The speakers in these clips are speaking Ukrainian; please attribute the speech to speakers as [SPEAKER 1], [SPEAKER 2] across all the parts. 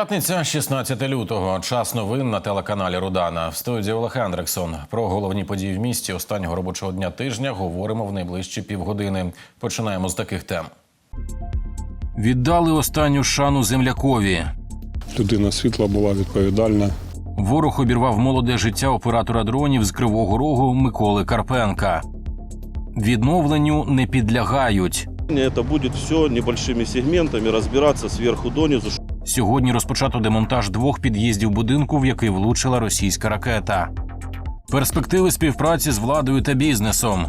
[SPEAKER 1] П'ятниця, 16 лютого. Час новин на телеканалі Рудана. В студії Олег Андрексон. Про головні події в місті останнього робочого дня тижня говоримо в найближчі півгодини. Починаємо з таких тем. Віддали останню шану землякові.
[SPEAKER 2] Людина світла була відповідальна.
[SPEAKER 1] Ворог обірвав молоде життя оператора дронів з Кривого Рогу Миколи Карпенка. Відновленню не підлягають.
[SPEAKER 3] Это будет все небольшими сегментами, разбираться сверху донизу.
[SPEAKER 1] Сьогодні розпочато демонтаж двох під'їздів будинку, в який влучила російська ракета. Перспективи співпраці з владою та бізнесом.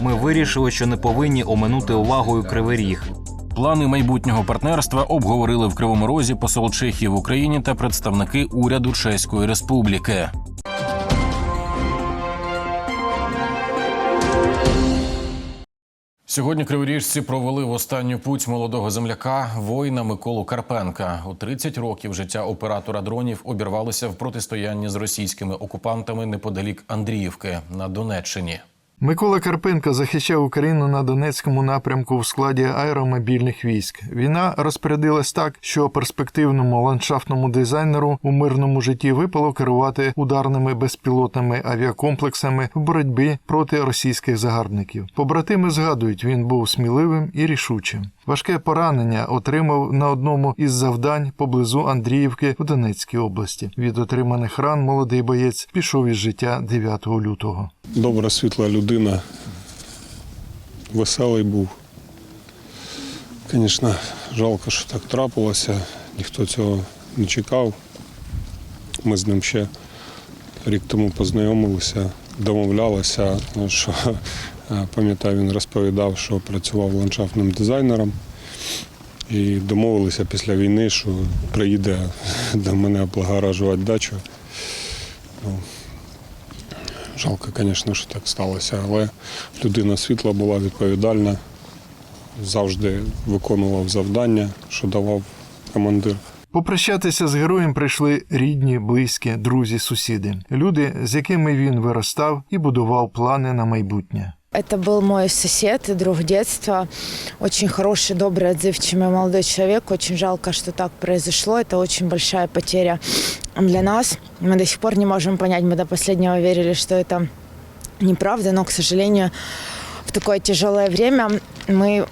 [SPEAKER 4] Ми вирішили, що не повинні оминути увагою кривий ріг.
[SPEAKER 1] Плани майбутнього партнерства обговорили в Кривому Розі посол Чехії в Україні та представники уряду Чеської Республіки. Сьогодні криворіжці провели в останню путь молодого земляка воїна Миколу Карпенка. У 30 років життя оператора дронів обірвалося в протистоянні з російськими окупантами неподалік Андріївки на Донеччині.
[SPEAKER 5] Микола Карпенко захищав Україну на Донецькому напрямку в складі аеромобільних військ. Війна розпорядилась так, що перспективному ландшафтному дизайнеру у мирному житті випало керувати ударними безпілотними авіакомплексами в боротьбі проти російських загарбників. Побратими згадують, він був сміливим і рішучим. Важке поранення отримав на одному із завдань поблизу Андріївки в Донецькій області. Від отриманих ран молодий боєць пішов із життя 9 лютого.
[SPEAKER 2] Добра світла людина. Веселий був. Звісно, жалко, що так трапилося. Ніхто цього не чекав. Ми з ним ще рік тому познайомилися, домовлялися, що пам'ятаю, він розповідав, що працював ландшафтним дизайнером. І домовилися після війни, що приїде до мене облагоражувати дачу. Ну, Жалко, звісно, що так сталося, але людина світла була відповідальна, завжди виконував завдання, що давав командир.
[SPEAKER 5] Попрощатися з героєм прийшли рідні, близькі, друзі, сусіди, люди, з якими він виростав і будував плани на майбутнє.
[SPEAKER 6] Это был мой сосед и друг детства. Очень хороший, добрый, отзывчивый молодой человек. Очень жалко, что так произошло. Это очень большая потеря для нас. Мы до сих пор не можем понять. Мы до последнего верили, что это неправда. Но, к сожалению, в такое тяжелое время мы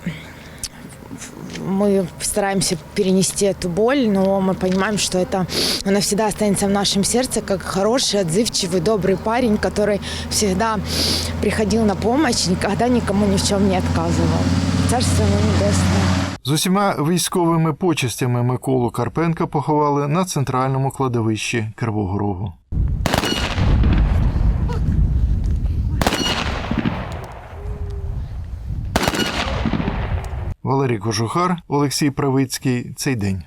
[SPEAKER 6] мы стараемся перенести эту боль, но мы понимаем, что это она всегда останется в нашем сердце как хороший, отзывчивый, добрый парень, который всегда приходил на помощь, никогда никому ни в чем не отказывал. Царство ему небесное.
[SPEAKER 5] З усіма військовими почестями Миколу Карпенка поховали на центральному кладовищі Кривого Рогу. Валерій Кожухар, Олексій Правицький. Цей день.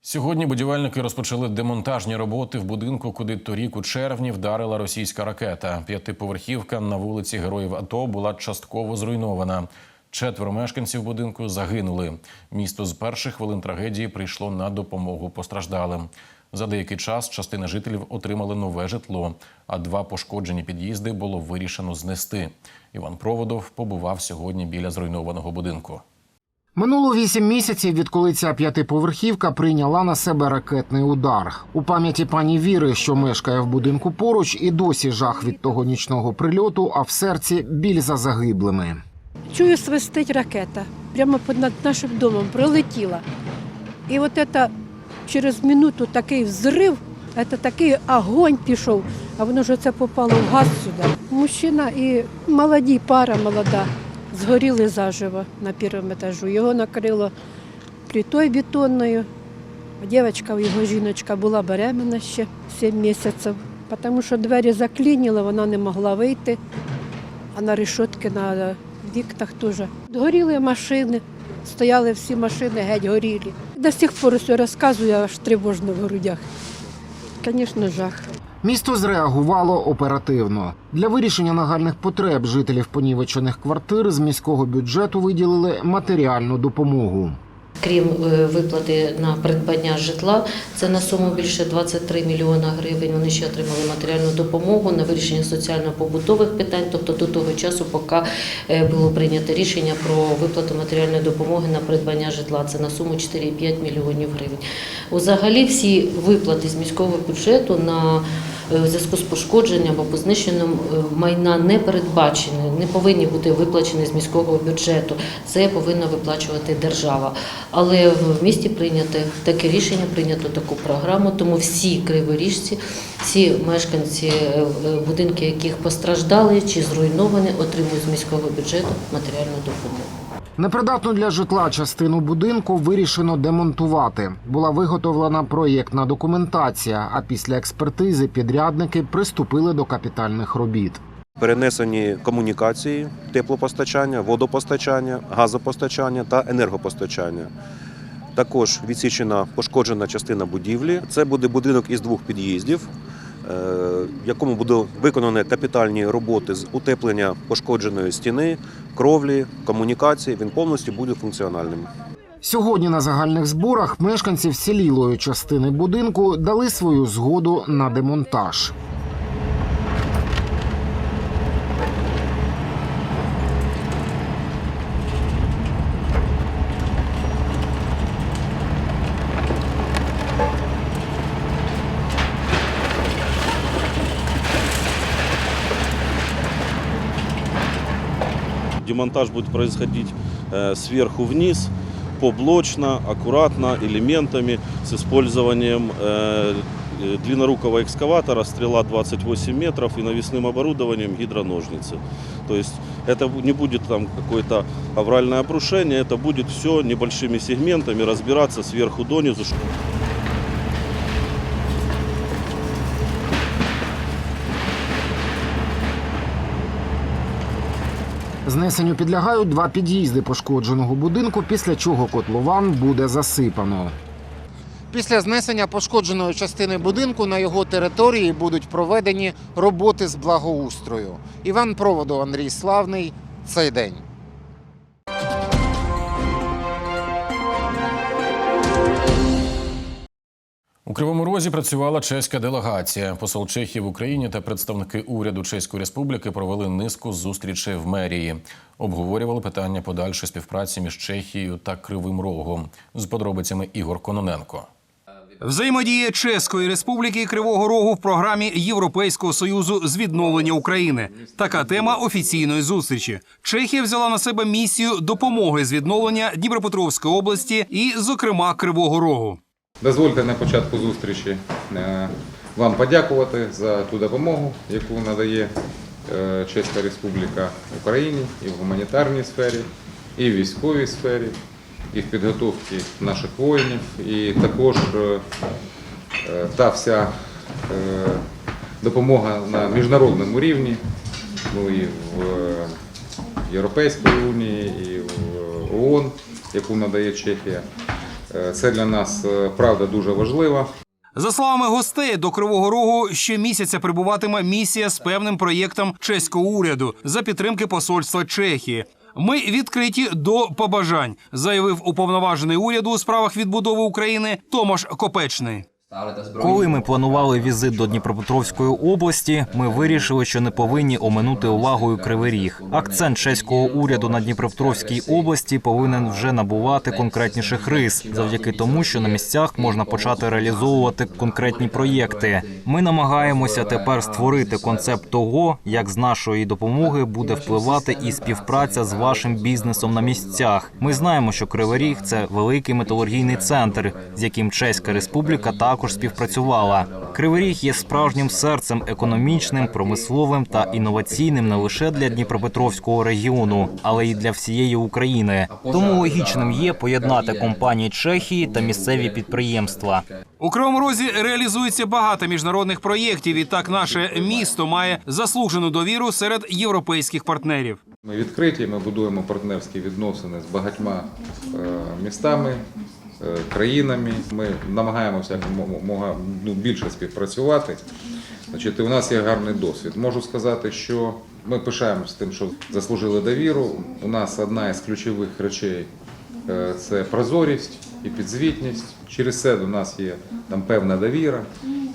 [SPEAKER 1] Сьогодні будівельники розпочали демонтажні роботи в будинку, куди торік у червні вдарила російська ракета. П'ятиповерхівка на вулиці Героїв АТО була частково зруйнована. Четверо мешканців будинку загинули. Місто з перших хвилин трагедії прийшло на допомогу постраждалим. За деякий час частина жителів отримали нове житло, а два пошкоджені під'їзди було вирішено знести. Іван Проводов побував сьогодні біля зруйнованого будинку.
[SPEAKER 7] Минуло вісім місяців, відколи ця п'ятиповерхівка прийняла на себе ракетний удар. У пам'яті пані Віри, що мешкає в будинку поруч, і досі жах від того нічного прильоту, а в серці біль за загиблими.
[SPEAKER 8] Чую, свистить ракета. Прямо над нашим домом пролетіла. І от це через минуту такий взрив, це такий огонь пішов, а воно ж це попало в газ сюди. Мужчина і молоді, пара молода, згоріли заживо на першому етажу. Його накрило плитою бетонною. Дівчинка, його жіночка була беременна ще 7 місяців, тому що двері заклініло, вона не могла вийти а на решетки на вікнах теж. Горіли машини, стояли всі машини, геть горілі. До сих пор все розказую, аж тривожно в грудях. Звісно, жах.
[SPEAKER 7] Місто зреагувало оперативно. Для вирішення нагальних потреб жителів понівечених квартир з міського бюджету виділили матеріальну допомогу.
[SPEAKER 9] Крім е, виплати на придбання житла, це на суму більше 23 мільйона гривень. Вони ще отримали матеріальну допомогу на вирішення соціально-побутових питань. Тобто до того часу, поки е, було прийнято рішення про виплату матеріальної допомоги на придбання житла. Це на суму 4,5 мільйонів гривень. Взагалі всі виплати з міського бюджету на е, в зв'язку з пошкодженням або знищенням е, майна не передбачені, не повинні бути виплачені з міського бюджету. Це повинна виплачувати держава. Але в місті прийнято таке рішення, прийнято таку програму. Тому всі криворіжці, всі мешканці е, будинки, яких постраждали чи зруйновані, отримують з міського бюджету матеріальну допомогу.
[SPEAKER 7] Непридатну для житла частину будинку вирішено демонтувати. Була виготовлена проєктна документація, а після експертизи підрядники приступили до капітальних робіт.
[SPEAKER 10] Перенесені комунікації, теплопостачання, водопостачання, газопостачання та енергопостачання. Також відсічена пошкоджена частина будівлі. Це буде будинок із двох під'їздів, в якому будуть виконані капітальні роботи з утеплення пошкодженої стіни, кровлі, комунікації. Він повністю буде функціональним.
[SPEAKER 7] Сьогодні на загальних зборах мешканці вцілілої частини будинку дали свою згоду на демонтаж.
[SPEAKER 3] Демонтаж будет происходить э, сверху вниз, поблочно, аккуратно, элементами, с использованием э, э, длиннорукого экскаватора, стрела 28 метров и навесным оборудованием гидроножницы. То есть это бу- не будет там какое-то авральное обрушение, это будет все небольшими сегментами разбираться сверху донизу.
[SPEAKER 7] Знесенню підлягають два під'їзди пошкодженого будинку, після чого котлован буде засипано. Після знесення пошкодженої частини будинку на його території будуть проведені роботи з благоустрою. Іван Проводу, Андрій Славний. Цей день.
[SPEAKER 1] У Кривому Розі працювала чеська делегація. Посол Чехії в Україні та представники уряду Чеської Республіки провели низку зустрічей в мерії. Обговорювали питання подальшої співпраці між Чехією та Кривим Рогом. З подробицями Ігор Кононенко.
[SPEAKER 11] Взаємодія Чеської Республіки і Кривого Рогу в програмі Європейського союзу з відновлення України. Така тема офіційної зустрічі. Чехія взяла на себе місію допомоги з відновлення Дніпропетровської області і, зокрема, Кривого Рогу.
[SPEAKER 12] Дозвольте на початку зустрічі е, вам подякувати за ту допомогу, яку надає е, Чеська Республіка Україні і в гуманітарній сфері, і в військовій сфері, і в підготовці наших воїнів, і також е, та вся допомога на міжнародному рівні, ну і в Європейській Унії, і в ООН, яку надає Чехія. Е, Це для нас е, правда дуже важливо.
[SPEAKER 11] За словами гостей, до Кривого Рогу щомісяця прибуватиме місія з певним проєктом чеського уряду за підтримки посольства Чехії. Ми відкриті до побажань, заявив уповноважений уряду у справах відбудови України Томаш Копечний.
[SPEAKER 4] Коли ми планували візит до Дніпропетровської області, ми вирішили, що не повинні оминути увагою Кривий Ріг. Акцент чеського уряду на Дніпропетровській області повинен вже набувати конкретніших рис, завдяки тому, що на місцях можна почати реалізовувати конкретні проєкти. Ми намагаємося тепер створити концепт того, як з нашої допомоги буде впливати і співпраця з вашим бізнесом на місцях. Ми знаємо, що Кривий Ріг – це великий металургійний центр, з яким Чеська Республіка також співпрацювала. Кривий Ріг є справжнім серцем економічним, промисловим та інноваційним не лише для Дніпропетровського регіону, але й для всієї України. Тому логічним є поєднати компанії Чехії та місцеві підприємства.
[SPEAKER 11] У Кривому Розі реалізується багато міжнародних проєктів. І так наше місто має заслужену довіру серед європейських партнерів.
[SPEAKER 12] Ми відкриті, ми будуємо партнерські відносини з багатьма е, містами, країнами. Ми намагаємося ну, більше співпрацювати. Значить, у нас є гарний досвід. Можу сказати, що ми пишаємося тим, що заслужили довіру. У нас одна із ключових речей
[SPEAKER 13] Е, Це прозорість і підзвітність. Через це до нас є там певна довіра,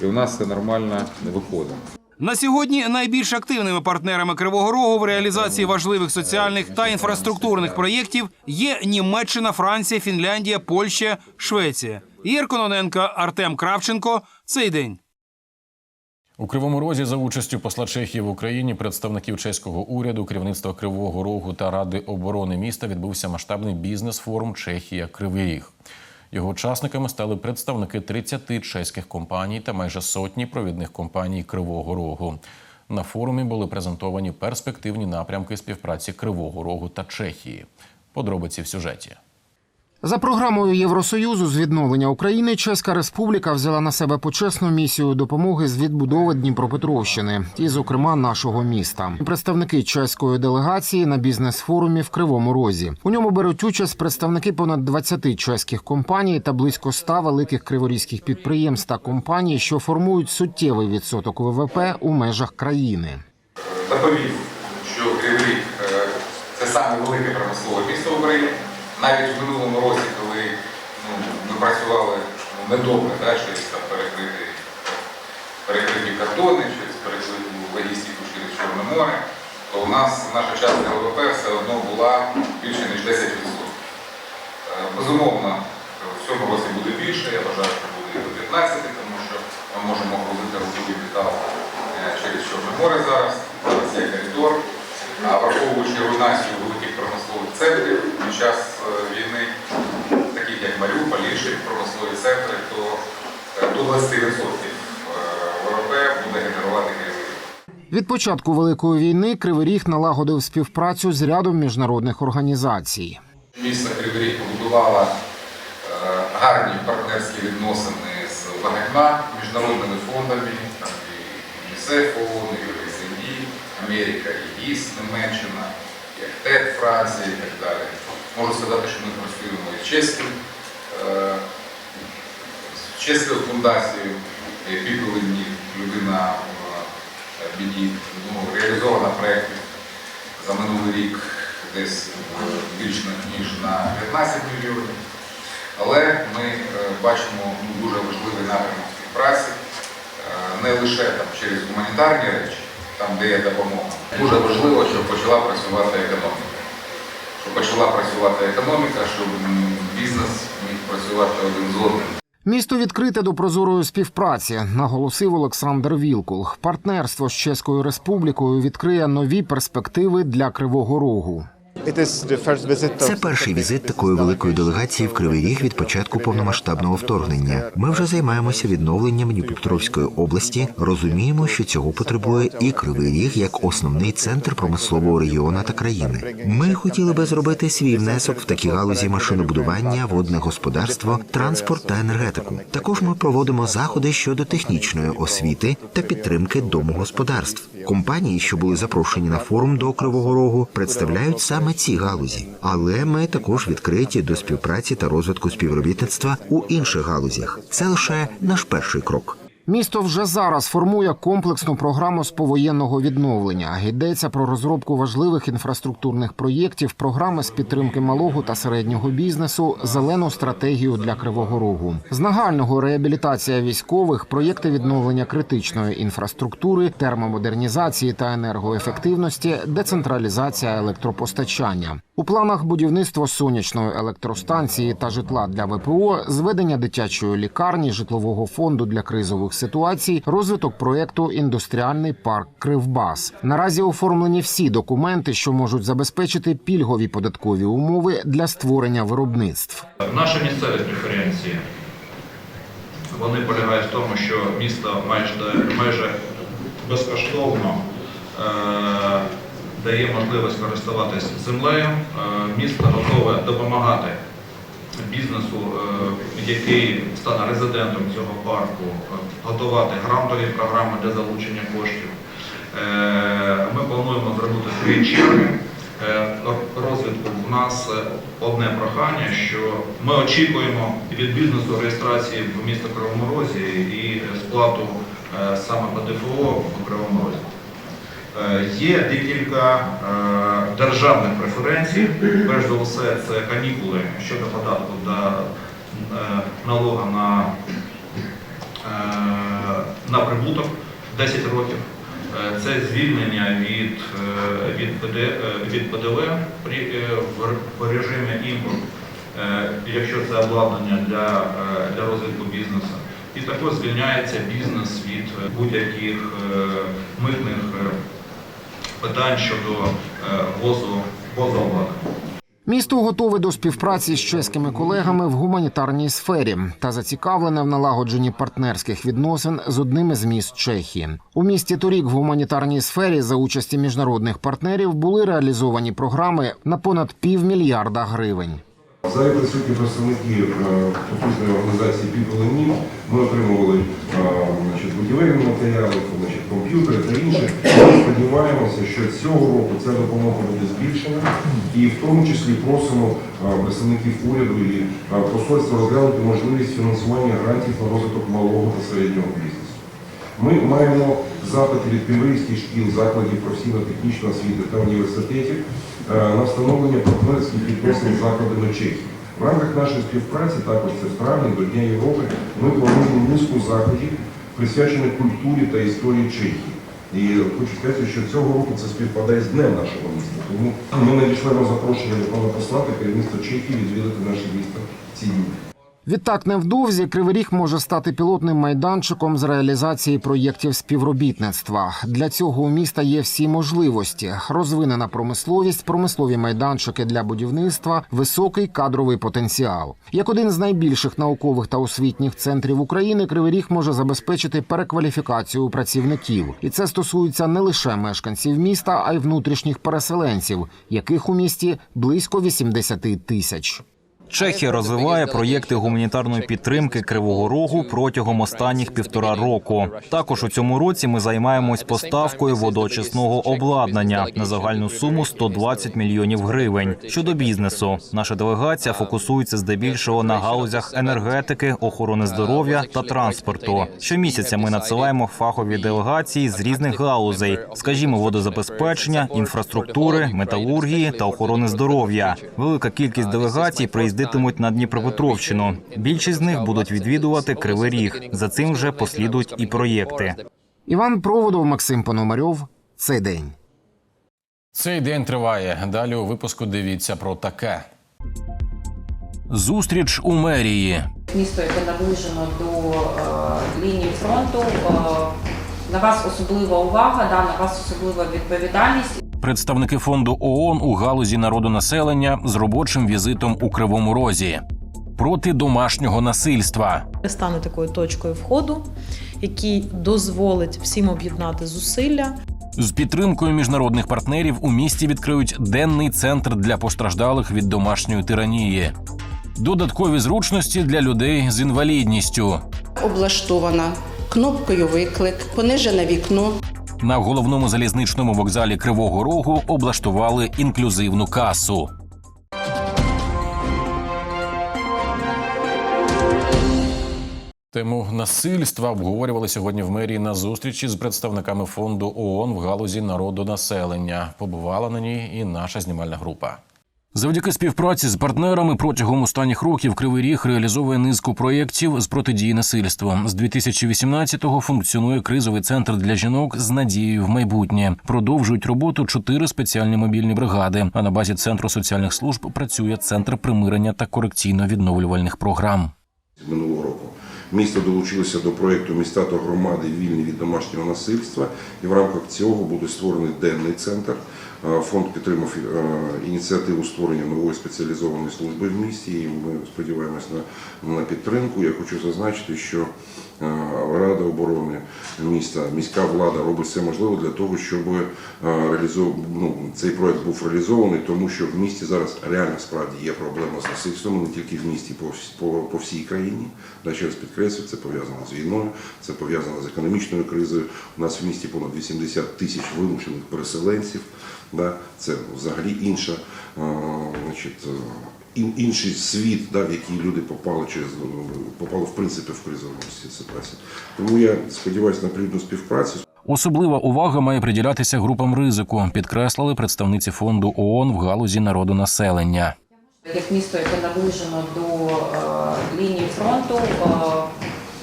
[SPEAKER 13] і у нас це нормально виходить.
[SPEAKER 11] На сьогодні найбільш активними партнерами Кривого Рогу в реалізації важливих соціальних та інфраструктурних проєктів є Німеччина, Франція, Фінляндія, Польща, Швеція. Ігор Кононенко, Артем Кравченко. Цей день.
[SPEAKER 1] У Кривому Розі за участю посла Чехії в Україні, представників чеського уряду, керівництва Кривого Рогу та Ради оборони міста відбувся масштабний бізнес-форум Чехія Кривий Ріг. Його учасниками стали представники 30 чеських компаній та майже сотні провідних компаній Кривого Рогу. На форумі були презентовані перспективні напрямки співпраці Кривого Рогу та Чехії. Подробиці в сюжеті.
[SPEAKER 7] За програмою Євросоюзу з відновлення України Чеська Республіка взяла на себе почесну місію допомоги з відбудови Дніпропетровщини, і, зокрема, нашого міста. Представники чеської делегації на бізнес-форумі в Кривому Розі. У ньому беруть участь представники понад 20 чеських компаній та близько 100 великих криворізьких підприємств та компаній, що формують суттєвий відсоток ВВП у межах країни.
[SPEAKER 12] доповів, що Кривий е, це саме велике промислове місто в Україні. Навіть в минулому році, коли ну, ми працювали ну, недобре, да, через там, перекриті, перекриті кордони, через перекриту логістику через Чорне море, то у нас наша частка ВВП все одно була більше ніж 10%. Е, Безумовно, в цьому році буде більше, я вважаю, що буде і до 15, тому що ми можемо грузити розбудовий метал е, через Чорне море зараз, зараз є коридор. А враховуючи руйнацію центрів під час е, війни, таких як Маріуполь, інші промислові центри, то е, до 20% е, ВВП буде генерувати Ріг.
[SPEAKER 7] Від початку великої війни Кривий Ріг налагодив співпрацю з рядом міжнародних організацій.
[SPEAKER 12] Місто Кривий Ріг побудувало е, гарні партнерські відносини з багатьма міжнародними фондами, там і ЮНІСЕФ, ООН, і ОСНД, Америка, і ЄС, Німеччина, і ТЕД і так далі. Можу сказати, що ми працюємо і чеським, е, чеською фундацією «Піковий дні, людина в е, біді, ну, реалізовано проєктів за минулий рік десь е, більш ніж на 15 мільйонів. Але ми бачимо ну, дуже важливий напрямок співпраці, не лише там, через гуманітарні речі, там, де є допомога. Дуже важливо, щоб почала працювати економіка. Щоб почала працювати економіка, щоб бізнес міг працювати один з одним.
[SPEAKER 7] Місто відкрите до прозорої співпраці, наголосив Олександр Вілкул. Партнерство з Чеською Республікою відкриє нові перспективи для Кривого Рогу.
[SPEAKER 14] Це перший візит такої великої делегації в Кривий Ріг від початку повномасштабного вторгнення. Ми вже займаємося відновленням Дніпропетровської області. Розуміємо, що цього потребує і Кривий Ріг як основний центр промислового регіону та країни. Ми хотіли би зробити свій внесок в такі галузі машинобудування, водне господарство, транспорт та енергетику. Також ми проводимо заходи щодо технічної освіти та підтримки домогосподарств. Компанії, що були запрошені на форум до Кривого Рогу, представляють саме ці галузі. Але ми також відкриті до співпраці та розвитку співробітництва у інших галузях. Це лише наш перший крок.
[SPEAKER 7] Місто вже зараз формує комплексну програму з повоєнного відновлення. Йдеться про розробку важливих інфраструктурних проєктів, програми з підтримки малого та середнього бізнесу, зелену стратегію для Кривого Рогу. З нагального реабілітація військових, проєкти відновлення критичної інфраструктури, термомодернізації та енергоефективності, децентралізація електропостачання. У планах будівництво сонячної електростанції та житла для ВПО, зведення дитячої лікарні, житлового фонду для кризових ситуацій, розвиток проєкту Індустріальний парк Кривбас. Наразі оформлені всі документи, що можуть забезпечити пільгові податкові умови для створення виробництв.
[SPEAKER 15] Наші місцеві преференції вони полягають в тому, що місто майже, майже безкоштовно е, дає можливість користуватися землею. Е, місто готове допомагати бізнесу, е, який стане резидентом цього парку, е, готувати грантові програми для залучення коштів. Ми плануємо зробити три черги розвитку. У нас одне прохання, що ми очікуємо від бізнесу реєстрації в місто Кривому Розі і сплату саме ПДФО в Кривому Розі. Е, Є декілька е, державних преференцій. Перш за все, це канікули щодо податку до е, налога на, на прибуток 10 років. Це звільнення від, від, ПД, від ПДВ при, в, режимі імпорт, якщо це обладнання для, для розвитку бізнесу. І також звільняється бізнес від будь-яких митних питань щодо возу ввозу обладнання.
[SPEAKER 7] Місто готове до співпраці з чеськими колегами в гуманітарній сфері та зацікавлене в налагодженні партнерських відносин з одним із міст Чехії. У місті торік в гуманітарній сфері за участі міжнародних партнерів були реалізовані програми на понад півмільярда гривень.
[SPEAKER 16] Залі присутні представники е, потужної організації «Півголені». Ми отримували е, будівельні матеріали, значить, комп'ютери та інше. Ми сподіваємося, що цього року ця допомога буде збільшена, і в тому числі просимо е, представників уряду і посольства розглянути можливість фінансування грантів на розвиток малого та середнього бізнесу. Ми маємо запити від кембрійських шкіл, закладів професійно-технічної освіти та університетів на встановлення партнерських відносин з закладами Чехії. В рамках нашої співпраці, також це в травні до Дня Європи, ми плануємо низку заходів, присвячених культурі та історії Чехії. І хочу сказати, що цього року це співпадає з днем нашого міста. Тому ми надішлемо запрошення до пана посла та керівництва Чехії відвідати наше місто ці дні.
[SPEAKER 7] Відтак, невдовзі Кривий Ріг може стати пілотним майданчиком з реалізації проєктів співробітництва. Для цього у міста є всі можливості: розвинена промисловість, промислові майданчики для будівництва, високий кадровий потенціал. Як один з найбільших наукових та освітніх центрів України, Кривий Ріг може забезпечити перекваліфікацію працівників, і це стосується не лише мешканців міста, а й внутрішніх переселенців, яких у місті близько 80 тисяч.
[SPEAKER 4] Чехія розвиває проєкти гуманітарної підтримки Кривого Рогу протягом останніх півтора року. Також у цьому році ми займаємось поставкою водоочисного обладнання на загальну суму 120 мільйонів гривень. Щодо бізнесу, наша делегація фокусується здебільшого на галузях енергетики, охорони здоров'я та транспорту. Щомісяця ми надсилаємо фахові делегації з різних галузей, скажімо, водозабезпечення, інфраструктури, металургії та охорони здоров'я. Велика кількість делегацій приїздитимуть на Дніпропетровщину. Більшість з них будуть відвідувати Кривий Ріг. За цим вже послідують і проєкти.
[SPEAKER 7] Іван Проводов, Максим Пономарьов. Цей день.
[SPEAKER 1] Цей день триває. Далі у випуску дивіться про таке. Зустріч у мерії.
[SPEAKER 17] Місто, яке наближено до е, лінії фронту. Е, на вас особлива увага, да, на вас особлива відповідальність.
[SPEAKER 1] Представники фонду ООН у галузі народонаселення з робочим візитом у Кривому Розі. Проти домашнього насильства.
[SPEAKER 18] стане такою точкою входу, який дозволить всім об'єднати зусилля.
[SPEAKER 1] З підтримкою міжнародних партнерів у місті відкриють денний центр для постраждалих від домашньої тиранії. Додаткові зручності для людей з інвалідністю.
[SPEAKER 19] облаштована кнопкою виклик, понижене вікно.
[SPEAKER 1] На головному залізничному вокзалі Кривого Рогу облаштували інклюзивну касу. Тему насильства обговорювали сьогодні в мерії на зустрічі з представниками фонду ООН в галузі народонаселення. Побувала на ній і наша знімальна група. Завдяки співпраці з партнерами протягом останніх років Кривий Ріг реалізовує низку проєктів з протидії насильству. З 2018-го функціонує кризовий центр для жінок з надією в майбутнє. Продовжують роботу чотири спеціальні мобільні бригади. А на базі центру соціальних служб працює центр примирення та корекційно-відновлювальних програм.
[SPEAKER 16] минулого року. Місто долучилося до проєкту Міста та громади вільні від домашнього насильства, і в рамках цього буде створений денний центр. Е, Фонд підтримав е, ініціативу створення нової спеціалізованої служби в місті. І ми сподіваємось на, підтримку. Я хочу зазначити, що е, Рада оборони міста, міська влада робить все можливе для того, щоб ну, цей проект був реалізований, тому що в місті зараз реально справді є проблема з насильством, не тільки в місті, по, по, всій країні. Да, ще раз підкреслюю, це пов'язано з війною, це пов'язано з економічною кризою. У нас в місті понад 80 тисяч вимушених переселенців. Да, це взагалі інша, е, значить, е, інший світ, да, в який люди попали через попали в принципі в кризову ситуацію. Тому я сподіваюся на плідну співпрацю.
[SPEAKER 1] Особлива увага має приділятися групам ризику, підкреслили представниці фонду ООН в галузі народонаселення.
[SPEAKER 17] Як місто, яке наближено до е, лінії фронту, е,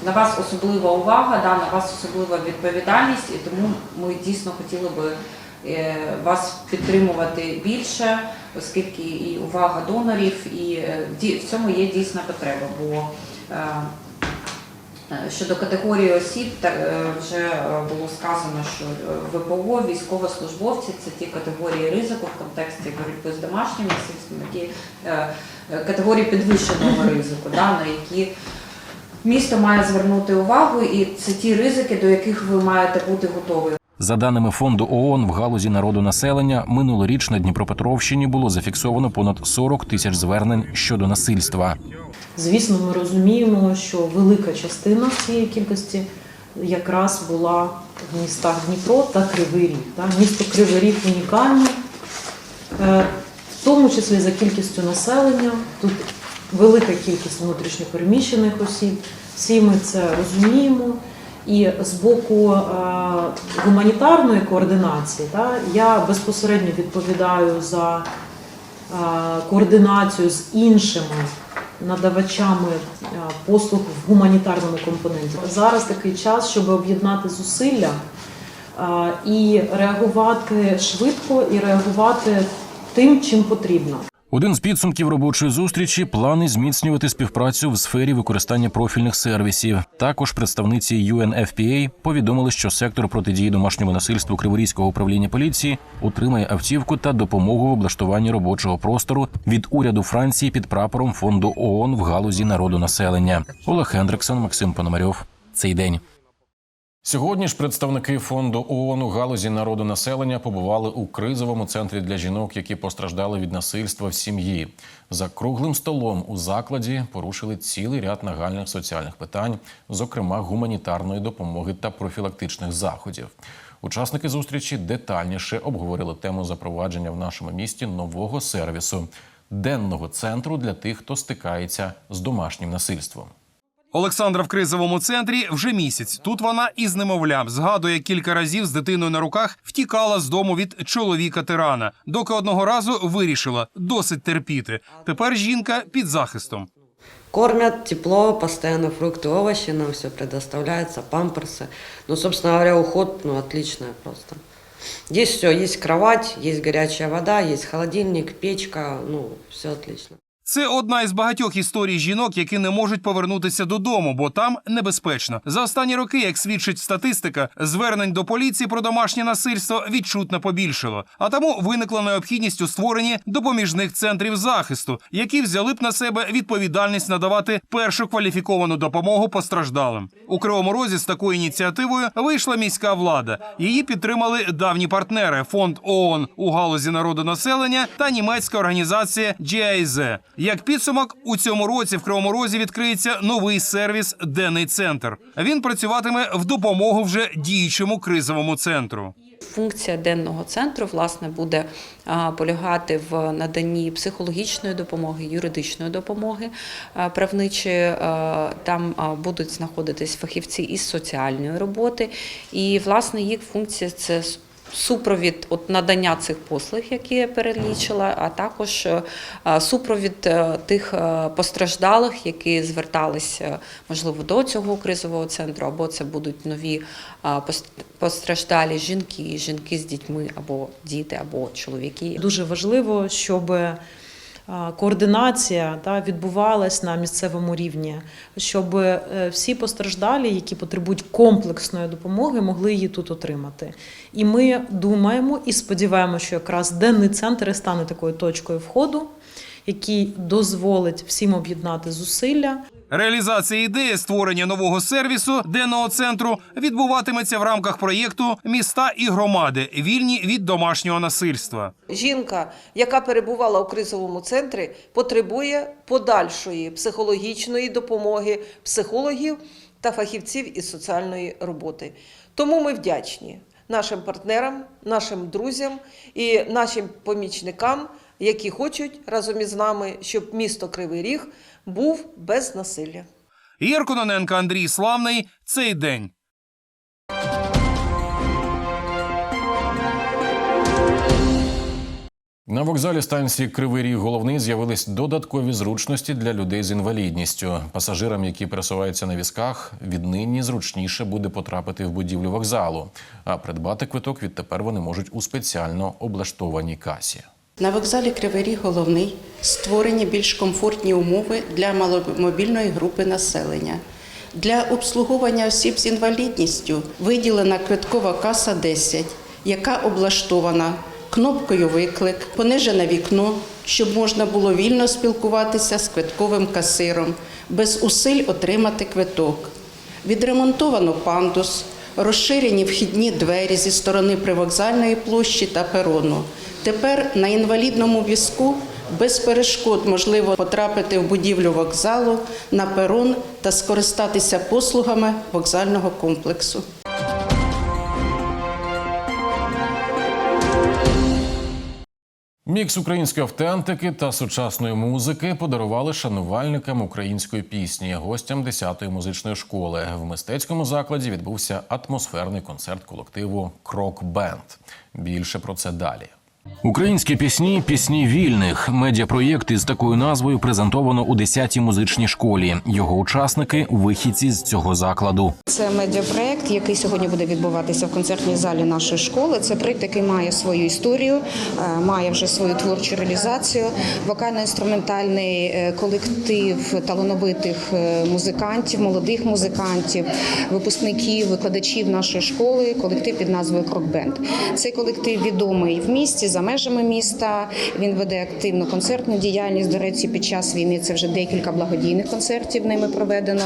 [SPEAKER 17] на вас особлива увага, да, на вас особлива відповідальність, і тому ми дійсно хотіли би е, вас підтримувати більше, оскільки і увага донорів, і е, в цьому є дійсна потреба. Бо е, Е, Щодо категорії осіб, е, вже е, було сказано, що е, ВПО, військовослужбовці це ті категорії ризику в контексті боротьби з домашнім насильством, які е, е, категорії підвищеного ризику, да, на які місто має звернути увагу, і це ті ризики, до яких ви маєте бути готові.
[SPEAKER 1] За даними фонду ООН в галузі народонаселення, минулоріч на Дніпропетровщині було зафіксовано понад 40 тисяч звернень щодо насильства.
[SPEAKER 18] Звісно, ми розуміємо, що велика частина цієї кількості якраз була в містах Дніпро та Кривий Ріг. Місто Кривий Ріг унікальне, е, в тому числі за кількістю населення. Тут велика кількість внутрішньопереміщених осіб. Всі ми це розуміємо. І з боку е, гуманітарної координації я безпосередньо відповідаю за е, координацію з іншими надавачами е, послуг в гуманітарному компоненті. Зараз такий час, щоб об'єднати зусилля і реагувати швидко, і реагувати тим, чим потрібно.
[SPEAKER 1] Один з підсумків робочої зустрічі плани зміцнювати співпрацю в сфері використання профільних сервісів. Також представниці UNFPA повідомили, що сектор протидії домашньому насильству Криворізького управління поліції отримає автівку та допомогу в облаштуванні робочого простору від уряду Франції під прапором фонду ООН в галузі народонаселення. Олег Хендриксон, Максим Пономарьов. Цей день. Сьогодні ж представники фонду ООН у галузі народонаселення побували у кризовому центрі для жінок, які постраждали від насильства в сім'ї. За круглим столом у закладі порушили цілий ряд нагальних соціальних питань, зокрема гуманітарної допомоги та профілактичних заходів. Учасники зустрічі детальніше обговорили тему запровадження в нашому місті нового сервісу денного центру для тих, хто стикається з домашнім насильством.
[SPEAKER 11] Олександра в кризовому центрі вже місяць. Тут вона із немовлям згадує кілька разів з дитиною на руках втікала з дому від чоловіка тирана, доки одного разу вирішила досить терпіти. Тепер жінка під захистом.
[SPEAKER 20] Кормят тепло, постоянно фрукты, овощи нам все предоставляется, памперсы. Ну, собственно говоря, уход, ну, отличный просто. Здесь все, есть кровать, есть горячая вода, есть холодильник, печка, ну, все отлично.
[SPEAKER 11] Це одна із багатьох історій жінок, які не можуть повернутися додому, бо там небезпечно. За останні роки, як свідчить статистика, звернень до поліції про домашнє насильство відчутно побільшало. А тому виникла необхідність у створенні допоміжних центрів захисту, які взяли б на себе відповідальність надавати першу кваліфіковану допомогу постраждалим. У Кривому Розі з такою ініціативою вийшла міська влада. Її підтримали давні партнери фонд ООН у галузі народонаселення та німецька організація GIZ. Як підсумок, у цьому році в Кривому Розі відкриється новий сервіс Денний центр. Він працюватиме в допомогу вже діючому кризовому центру.
[SPEAKER 17] Функція денного центру власне буде полягати в наданні психологічної допомоги, юридичної допомоги а, правничої. Там будуть знаходитись фахівці із соціальної роботи, і власне їх функція це Супровід от надання цих послуг, які я перелічила, а також е, супровід е, тих е, постраждалих, які зверталися можливо до цього кризового центру, або це будуть нові постраждалі жінки, жінки з дітьми, або діти, або чоловіки.
[SPEAKER 18] Дуже важливо, щоб е, координація та, відбувалась на місцевому рівні, щоб е, всі постраждалі, які потребують комплексної допомоги, могли її тут отримати. І ми думаємо і сподіваємося, що якраз денний центр і стане такою точкою входу, який дозволить всім об'єднати зусилля.
[SPEAKER 11] Реалізація ідеї створення нового сервісу денного центру відбуватиметься в рамках проєкту Міста і громади вільні від домашнього насильства.
[SPEAKER 21] Жінка, яка перебувала у кризовому центрі, потребує подальшої психологічної допомоги психологів та фахівців із соціальної роботи. Тому ми вдячні нашим партнерам, нашим друзям і нашим помічникам, які хочуть разом із нами, щоб місто Кривий Ріг був без насилля.
[SPEAKER 11] Єркононенко Андрій Славний цей день.
[SPEAKER 1] На вокзалі станції Кривий Ріг головний з'явились додаткові зручності для людей з інвалідністю. Пасажирам, які пересуваються на візках, віднині зручніше буде потрапити в будівлю вокзалу, а придбати квиток відтепер вони можуть у спеціально облаштованій касі.
[SPEAKER 19] На вокзалі Кривий Ріг головний створені більш комфортні умови для маломобільної групи населення. Для обслуговування осіб з інвалідністю виділена квиткова каса 10, яка облаштована кнопкою виклик, понижене вікно, щоб можна було вільно спілкуватися з квитковим касиром, без усиль отримати квиток. Відремонтовано пандус, розширені вхідні двері зі сторони привокзальної площі та перону. Тепер на інвалідному візку без перешкод можливо потрапити в будівлю вокзалу на перон та скористатися послугами вокзального комплексу.
[SPEAKER 1] Мікс української автентики та сучасної музики подарували шанувальникам української пісні, гостям 10-ї музичної школи. В мистецькому закладі відбувся атмосферний концерт колективу Крок Бенд. Більше про це далі. Українські пісні, пісні вільних. Медіапроєкт із такою назвою презентовано у 10-й музичній школі. Його учасники вихідці з цього закладу.
[SPEAKER 22] Це медіапроект, який сьогодні буде відбуватися в концертній залі нашої школи. Це проект, який має свою історію, е, має вже свою творчу реалізацію. Вокально-інструментальний е, колектив талановитих е, музикантів, молодих музикантів, випускників, викладачів нашої школи. Колектив під назвою Крокбенд. Цей колектив відомий в місті за межами міста. Він веде активну концертну діяльність. До речі, під час війни це вже декілька благодійних концертів ними проведено.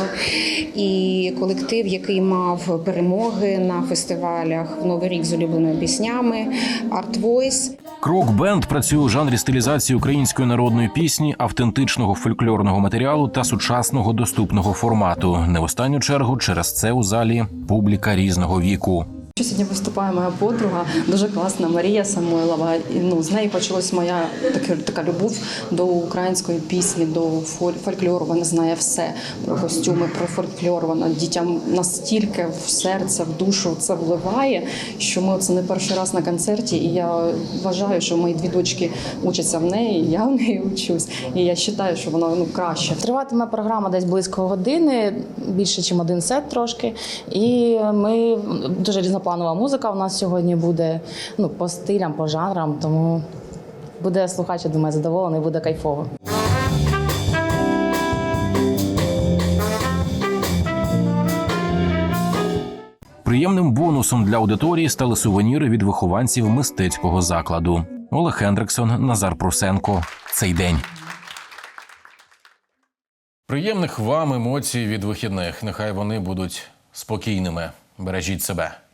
[SPEAKER 22] І колектив, який мав перемоги на фестивалях Новий рік з улюбленими піснями, Art Voice.
[SPEAKER 1] Крок Бенд працює у жанрі стилізації української народної пісні, автентичного фольклорного матеріалу та сучасного доступного формату. Не в останню чергу через це у залі публіка різного віку.
[SPEAKER 23] Сьогодні виступає моя подруга, дуже класна Марія Самойлова. І ну з неї почалась моя така, така любов до української пісні, до фоль- фольклору. Вона знає все про костюми, про фольклор. Вона дітям настільки в серце, в душу це вливає, що ми це не перший раз на концерті. І я вважаю, що мої дві дочки учаться в неї, і я в неї учусь. І я вважаю, що вона ну краще.
[SPEAKER 24] Триватиме програма десь близько години, більше, ніж один сет трошки. І ми дуже різнопланова музика. У нас сьогодні буде ну, по стилям, по жанрам, тому буде слухач, я думаю, задоволений, буде кайфово.
[SPEAKER 1] Приємним бонусом для аудиторії стали сувеніри від вихованців мистецького закладу. Олег Хендриксон, Назар Прусенко. Цей день. Приємних вам емоцій від вихідних. Нехай вони будуть спокійними. Бережіть себе.